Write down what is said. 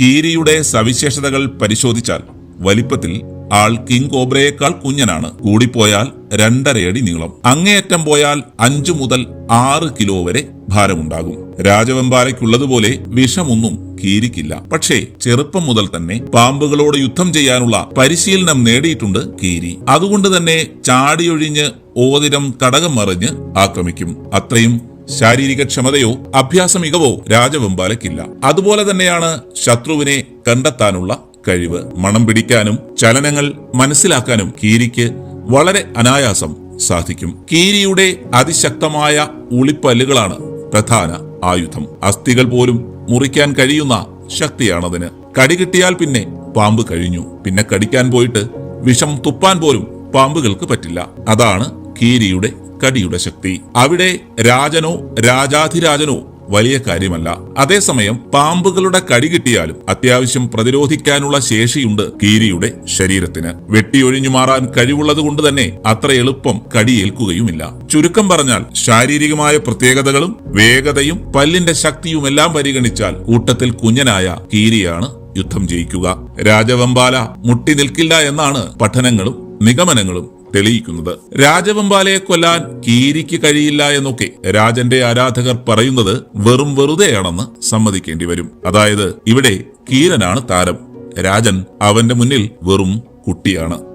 കീരിയുടെ സവിശേഷതകൾ പരിശോധിച്ചാൽ വലിപ്പത്തിൽ ആൾ കിങ് കോബ്രയേക്കാൾ കുഞ്ഞനാണ്. കൂടിപ്പോയാൽ രണ്ടരയടി നീളം. അങ്ങേയറ്റം പോയാൽ അഞ്ചു മുതൽ ആറ് കിലോ വരെ ഭാരമുണ്ടാകും. രാജവെമ്പാലയ്ക്കുള്ളതുപോലെ വിഷമൊന്നും കീരിക്കില്ല. പക്ഷേ ചെറുപ്പം മുതൽ തന്നെ പാമ്പുകളോട് യുദ്ധം ചെയ്യാനുള്ള പരിശീലനം നേടിയിട്ടുണ്ട് കീരി. അതുകൊണ്ട് തന്നെ ചാടിയൊഴിഞ്ഞ് ഓതിരം തടകം മറിഞ്ഞ് ആക്രമിക്കും. അത്രയും ശാരീരിക ക്ഷമതയോ അഭ്യാസ മികവോ രാജവെമ്പാലയ്ക്കില്ല അതുപോലെ തന്നെയാണ് ശത്രുവിനെ കണ്ടെത്താനുള്ള കഴിവ്. മണം പിടിക്കാനും ചലനങ്ങൾ മനസ്സിലാക്കാനും കീരിക്ക് വളരെ അനായാസം സാധിക്കും. കീരിയുടെ അതിശക്തമായ ഉളിപ്പല്ലുകളാണ് പ്രധാന ആയുധം. അസ്ഥികൾ പോലും മുറിക്കാൻ കഴിയുന്ന ശക്തിയാണതിന്. കടി കിട്ടിയാൽ പിന്നെ പാമ്പ് കഴിഞ്ഞു. പിന്നെ കടിക്കാൻ പോയിട്ട് വിഷം തുപ്പാൻ പോലും പാമ്പുകൾക്ക് പറ്റില്ല. അതാണ് കീരിയുടെ കടിയുടെ ശക്തി. അവിടെ രാജനോ രാജാധിരാജനോ വലിയ കാര്യമല്ല. അതേസമയം പാമ്പുകളുടെ കടി കിട്ടിയാലും അത്യാവശ്യം പ്രതിരോധിക്കാനുള്ള ശേഷിയുണ്ട് കീരിയുടെ ശരീരത്തിന്. വെട്ടിയൊഴിഞ്ഞു മാറാൻ കഴിവുള്ളത് കൊണ്ട് തന്നെ അത്ര എളുപ്പം കടിയേൽക്കുകയുമില്ല ചുരുക്കം പറഞ്ഞാൽ ശാരീരികമായ പ്രത്യേകതകളും വേഗതയും പല്ലിന്റെ ശക്തിയുമെല്ലാം പരിഗണിച്ചാൽ കൂട്ടത്തിൽ കുഞ്ഞനായ കീരിയാണ് യുദ്ധം ജയിക്കുക. രാജവെമ്പാല മുട്ടി നിൽക്കില്ല എന്നാണ് പഠനങ്ങളും നിഗമനങ്ങളും തെളിയിക്കുന്നത്. രാജവെമ്പാലയെ കൊല്ലാൻ കീരിക്ക് കഴിയില്ല എന്നൊക്കെ രാജന്റെ ആരാധകർ പറയുന്നത് വെറും വെറുതെയാണെന്ന് സമ്മതിക്കേണ്ടി വരും. അതായത് ഇവിടെ കീരനാണ് താരം. രാജൻ അവന്റെ മുന്നിൽ വെറും കുട്ടിയാണ്.